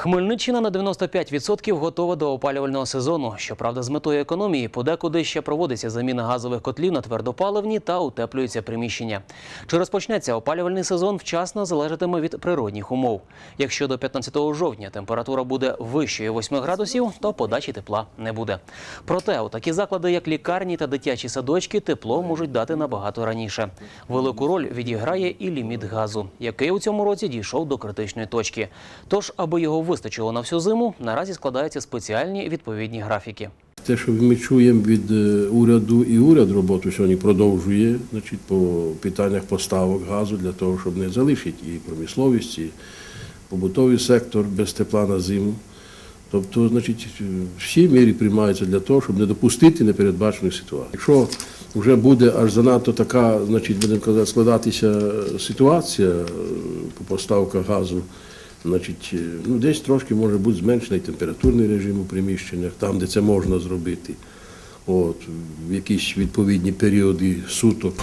Хмельниччина на 95% готова до опалювального сезону. Щоправда, з метою економії подекуди ще проводиться заміна газових котлів на твердопаливні та утеплюються приміщення. Чи розпочнеться опалювальний сезон вчасно залежатиме від природних умов. Якщо до 15 жовтня температура буде вищою 8 градусів, то подачі тепла не буде. Проте у такі заклади, як лікарні та дитячі садочки, тепло можуть дати набагато раніше. Велику роль відіграє і ліміт газу, який у цьому році дійшов до критичної точки. Тож, аби його вистачило на всю зиму, наразі складаються спеціальні відповідні графіки. Те, що ми чуємо від е, уряду, і уряд роботу сьогодні продовжує значить, по питаннях поставок газу для того, щоб не залишити і промисловість, і побутовий сектор без тепла на зиму. Тобто, значить, всі міри приймаються для того, щоб не допустити непередбачених ситуацій. Якщо вже буде аж занадто така, значить, будемо казати, складатися ситуація е, по поставках газу, Значить, е, ну, десь трошки може бути зменшений температурний режим у приміщеннях, там, де це можна зробити. От, в якісь відповідні періоди суток.